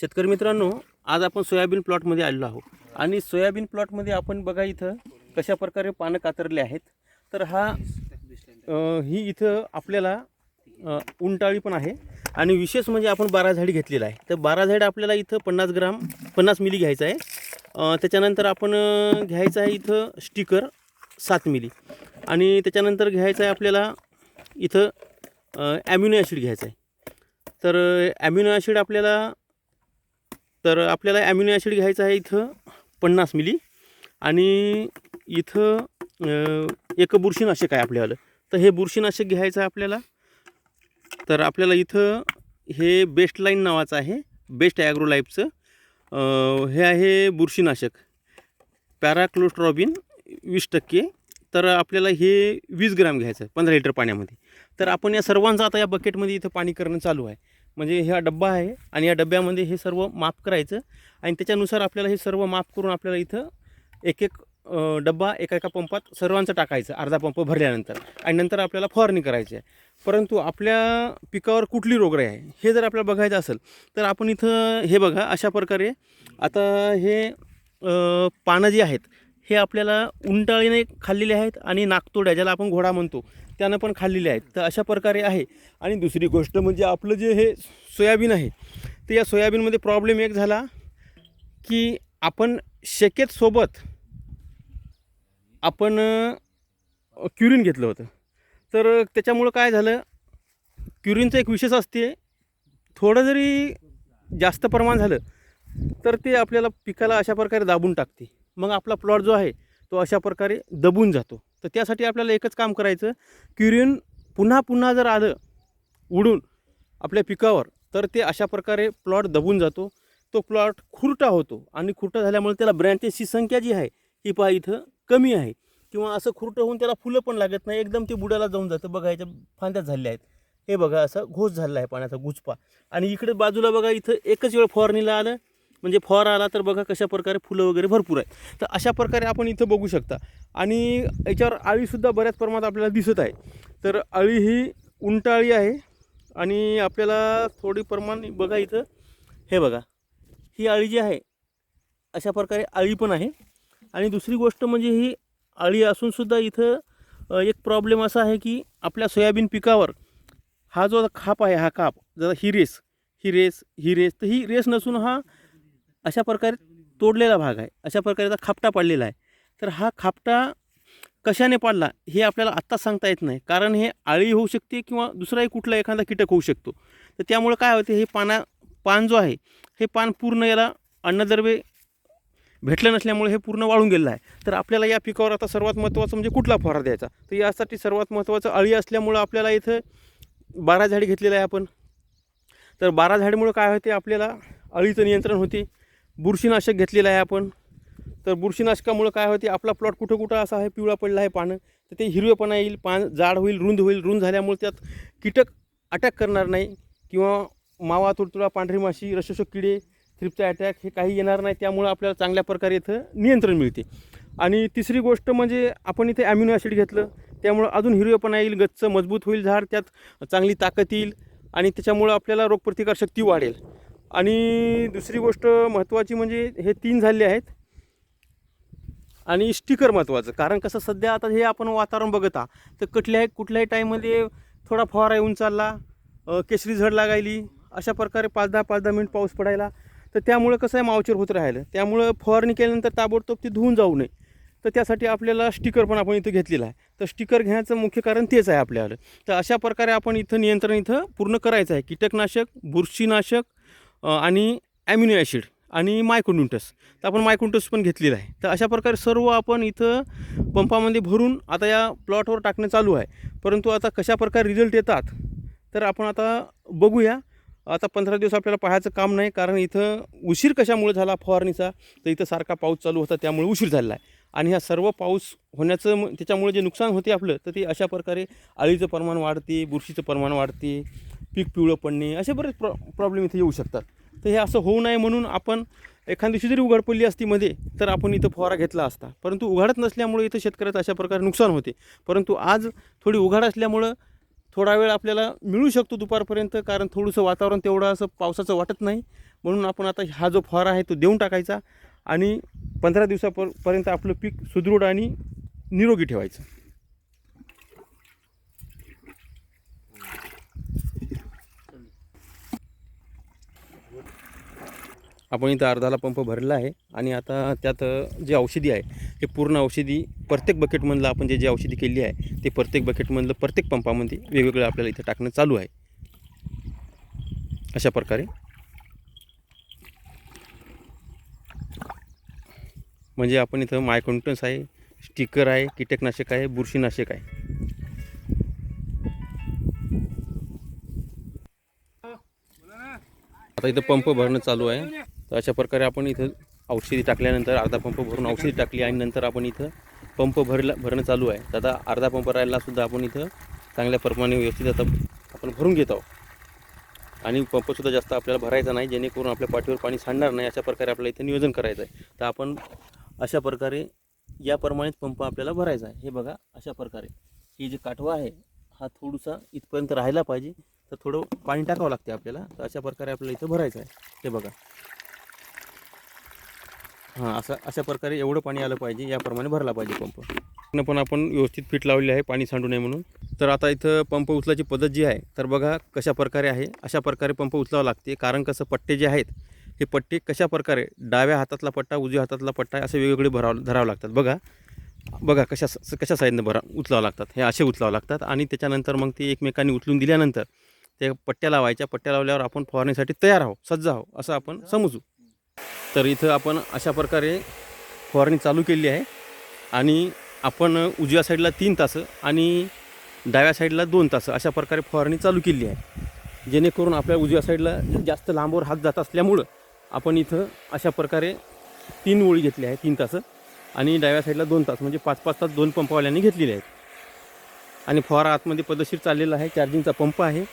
शेतकरी मित्रांनो आज आपण सोयाबीन प्लॉटमध्ये आलेलो आहोत. आणि सोयाबीन प्लॉटमध्ये आपण बघा इथं कशा प्रकारे पानं कातरले आहेत. तर हा ही इथं आपल्याला उंटाळी पण आहे. आणि विशेष म्हणजे आपण बारा झाडी घेतलेला आहे. तर बारा झाड आपल्याला इथं पन्नास ग्राम पन्नास मिली घ्यायचं आहे. त्याच्यानंतर आपण घ्यायचं आहे इथं स्टिकर सात मिली. आणि त्याच्यानंतर घ्यायचं आहे आपल्याला इथं ॲम्युनो ॲसिड घ्यायचं आहे. तर ॲम्युनो ॲसिड आपल्याला तर आपल्याला ॲम्युनो ॲसिड घ्यायचं आहे इथं पन्नास मिली आणि इथं एक बुरशीनाशक आहे आपल्याला. तर हे बुरशीनाशक घ्यायचं आहे आपल्याला. तर आपल्याला इथं हे बेस्ट लाईन नावाचं आहे बेस्ट ॲग्रो लाईफचं हे आहे बुरशीनाशक. पॅराक्लोस्ट्रॉबिन वीस टक्के. तर आपल्याला हे वीस ग्रॅम घ्यायचं आहे पंधरा लिटर पाण्यामध्ये. तर आपण या सर्वांचं आता या बकेटमध्ये इथं पाणी करणं चालू आहे. म्हणजे हा डब्बा आहे आणि या डब्यामध्ये हे सर्व माप करायचं आणि त्याच्यानुसार आपल्याला हे सर्व माप करून आपल्याला इथं एक एक डब्बा एका एका पंपात सर्वांचं टाकायचं अर्धा पंप भरल्यानंतर. आणि नंतर आपल्याला फवारणी करायची आहे. परंतु आपल्या पिकावर कुठली रोगराई आहे हे जर आपल्याला बघायचं असेल तर आपण इथं हे बघा अशा प्रकारे आता हे पानं जी आहेत हे आपल्याला उंटाळीने खाल्लेले आहेत आणि नागतोड्या ज्याला आपण घोडा म्हणतो त्यानं पण खाल्लेले आहेत. तर अशा प्रकारे आहे. आणि दुसरी गोष्ट म्हणजे आपलं जे हे सोयाबीन आहे तर या सोयाबीनमध्ये प्रॉब्लेम एक झाला की आपण शेकेतसोबत आपण क्युरिन घेतलं होतं. तर त्याच्यामुळं काय झालं क्युरिनचं एक विशेष असते थोडं जरी जास्त प्रमाण झालं तर ते आपल्याला पिकाला अशा प्रकारे दाबून टाकते. मग आपला प्लॉट जो आहे तो अशा प्रकारे दबून जातो. तर त्यासाठी आपल्याला एकच काम करायचं क्युरिन पुन्हा पुन्हा जर आलं उडून आपल्या पिकावर तर ते अशा प्रकारे प्लॉट दबून जातो. तो प्लॉट खुरटा होतो आणि खुरटा झाल्यामुळे त्याला ब्रँचेसची संख्या जी आहे ती पहा इथं कमी आहे. किंवा असं खुरटं होऊन त्याला फुलं पण लागत नाही. एकदम ते बुडाला जाऊन जातं. बघा याच्या फांद्या झाल्या आहेत. हे बघा असं घोष झाला आहे पाण्याचा गुचपा आणि इकडे बाजूला बघा इथं एकच वेळ फवारणीला आलं. म्हणजे फवारा आला तर बघा कशा प्रकारे फुलं वगैरे भरपूर आहे तर अशा प्रकारे आपण इथं बघू शकता. आणि याच्यावर आळीसुद्धा बऱ्याच प्रमाणात आपल्याला दिसत आहे. तर आळी ही उंटाळी आहे. आणि आपल्याला थोडी प्रमाण बघा इथं. हे बघा. ही आळी जी आहे अशा प्रकारे आळी पण आहे. आणि दुसरी गोष्ट म्हणजे ही आळी असूनसुद्धा इथं एक प्रॉब्लेम असा आहे की आपल्या सोयाबीन पिकावर हा जो खाप आहे हा काप जरा ही रेस ही रेस ही रेस तर ही रेस नसून हा अशा प्रकारे तोडलेला भाग आहे. अशा प्रकारे खापटा पडलेला आहे. तर हा खापटा कशाने पाडला हे आपल्याला आत्ताच सांगता येत नाही. कारण हे आळी होऊ शकते किंवा दुसराही कुठला एखादा कीटक होऊ शकतो. तर त्यामुळे काय होते हे पाना पान जो आहे हे पान पूर्ण याला अन्नद्रव्य भेटलं नसल्यामुळे हे पूर्ण वाळून गेलेलं आहे. तर आपल्याला या पिकावर आता सर्वात महत्त्वाचं म्हणजे कुठला फवारा द्यायचा? तर यासाठी सर्वात महत्त्वाचं अळी असल्यामुळं आपल्याला इथं बारा झाडी घेतलेलं आहे आपण. तर बारा झाडीमुळं काय होते आपल्याला अळीचं नियंत्रण होते. बुरशीनाशक घेतलेलं आहे आपण. तर बुरशीनाशकामुळं काय होते आपला प्लॉट कुठं कुठं असा आहे पिवळा पडला आहे पानं तर ते हिरवेपणा येईल पान जाड होईल रुंद होईल रुंद झाल्यामुळे त्यात कीटक अटॅक करणार नाही किंवा मावा तुडतुडा पांढरी माशी रशोशो किडे थ्रिप्चा अटॅक हे काही येणार नाही. त्यामुळं आपल्याला चांगल्या प्रकारे इथं नियंत्रण मिळते. आणि तिसरी गोष्ट म्हणजे आपण इथे ॲम्युनो ॲसिड घेतलं त्यामुळं अजून हिरवेपणा येईल गच्च मजबूत होईल झाड त्यात चांगली ताकद येईल आणि त्याच्यामुळं आपल्याला रोगप्रतिकारशक्ती वाढेल. आणि दुसरी गोष्ट महत्त्वाची म्हणजे हे तीन झाले आहेत. आणि स्टिकर महत्त्वाचं कारण कसं सध्या आता हे आपण वातावरण बघत आहात तर कुठल्याही कुठल्याही टाईममध्ये थोडा फवारा येऊन चालला अ, केसरी झड लागायली अशा प्रकारे पाच दहा पाच दहा मिनिट पाऊस पडायला तर त्यामुळं कसं आहे मावचर होत राहिलं. त्यामुळं फवारणी केल्यानंतर ताबडतोब ते धुवून जाऊ नये. तर त्यासाठी आपल्याला स्टिकर पण आपण इथं घेतलेला आहे. तर स्टिकर घेण्याचं मुख्य कारण तेच आहे आपल्याला. तर अशा प्रकारे आपण इथं नियंत्रण इथं पूर्ण करायचं आहे. कीटकनाशक बुरशीनाशक आणि ॲम्युनो ॲसिड आणि मायक्रोन्युटस तर आपण मायक्रोन्युटस पण घेतलेलं आहे. तर अशा प्रकारे सर्व आपण इथं पंपामध्ये भरून आता या प्लॉटवर टाकणं चालू आहे. परंतु आता कशा प्रकारे रिझल्ट येतात तर आपण आता बघूया. आता पंधरा दिवस आपल्याला पाहायचं काम नाही कारण इथं उशीर कशामुळे झाला फवारणीचा? तर इथं सारखा पाऊस चालू होता त्यामुळे उशीर झालेला आहे. आणि ह्या सर्व पाऊस होण्याचं त्याच्यामुळे जे नुकसान होते आपलं तर ते अशा प्रकारे अळीचं प्रमाण वाढते बुरशीचं प्रमाण वाढते पीक पिवळं पडणे असे बरेच प्रॉ प्रॉब्लेम इथे येऊ शकतात. तर हे असं होऊ नये म्हणून आपण एखाद दिवशी जरी उघड पडली असती मध्ये तर आपण इथं फवारा घेतला असता. परंतु उघाडत नसल्यामुळे इथं शेतकऱ्याचं अशा प्रकारे नुकसान होते. परंतु आज थोडी उघाड असल्यामुळं थोडा वेळ आपल्याला मिळू शकतो दुपारपर्यंत कारण थोडंसं वातावरण तेवढं असं पावसाचं वाटत नाही. म्हणून आपण आता हा जो फवारा आहे तो देऊन टाकायचा आणि पंधरा दिवसापर्यंत आपलं पीक सुदृढ आणि निरोगी ठेवायचं. आपण इथं अर्धाला पंप भरलेला आहे आणि आता त्यात जे औषधी आहे हे पूर्ण औषधी प्रत्येक बकेटमधलं आपण जे जे औषधी केली आहे ते प्रत्येक बकेटमधलं प्रत्येक पंपामध्ये वेगवेगळं आपल्याला इथं टाकणं चालू आहे. अशा प्रकारे. म्हणजे आपण इथं मायकोन्टन्स आहे स्टिकर आहे कीटकनाशक आहे बुरशीनाशक आहे. आता इथं पंप भरणं चालू आहे. तर अशा प्रकारे आपण इथं औषधी टाकल्यानंतर अर्धा पंप भरून औषधी टाकली आणि नंतर आपण इथं पंप भरला भरणं चालू आहे. तर आता अर्धा पंप राहिला सुद्धा आपण इथं चांगल्या प्रमाणे व्यवस्थित आता आपण भरून घेत आहोत. आणि पंपसुद्धा जास्त आपल्याला भरायचा नाही जेणेकरून आपल्या पाठीवर पाणी सांडणार नाही अशा प्रकारे आपल्याला इथं नियोजन करायचं आहे. तर आपण अशा प्रकारे याप्रमाणेच पंप आपल्याला भरायचा आहे. हे बघा अशा प्रकारे. हे जे काठवा आहे हा थोडासा इथपर्यंत राहायला पाहिजे तर थोडं पाणी टाकावं लागते आपल्याला. तर अशा प्रकारे आपल्याला इथं भरायचं आहे. हे बघा. हां असं अशा प्रकारे एवढं पाणी आलं पाहिजे याप्रमाणे भरला पाहिजे पंप. पूर्ण पण आपण व्यवस्थित फिट लावलेली आहे पाणी सांडू नये म्हणून. तर आता इथं पंप उचलायची पद्धत जी आहे तर बघा कशा प्रकारे आहे. अशा प्रकारे पंप उचलावा लागते कारण कसं पट्टे जे आहेत हे पट्टे कशा प्रकारे डाव्या हातातला पट्टा उजव्या हातातला पट्टा असे वेगवेगळे भरावं धरावं लागतात. बघा बघा कशा कशा साईडनं भरा उचलावं लागतात. हे असे उचलावं लागतात आणि त्याच्यानंतर मग ते एकमेकांनी उचलून दिल्यानंतर ते पट्ट्या लावायच्या. पट्ट्या लावल्यावर आपण फवारणीसाठी तयार आहो सज्ज आहो असं आपण समजू. तर इथं आपण अशा प्रकारे फवारणी चालू केली आहे. आणि आपण उजव्या साईडला तीन तासं आणि डाव्या साईडला दोन तासं अशा प्रकारे फवारणी चालू केली आहे. जेणेकरून आपल्या उजव्या साईडला जास्त लांबवर हात जात असल्यामुळं आपण इथं अशा प्रकारे तीन ओळी घेतली आहे तीन तासं. आणि डाव्या साईडला दोन तास म्हणजे पाच पाच तास दोन पंपवाल्यांनी घेतलेले आहेत. आणि फवारा आतमध्ये पद्धतशीर चाललेला आहे चार्जिंगचा पंप आहे.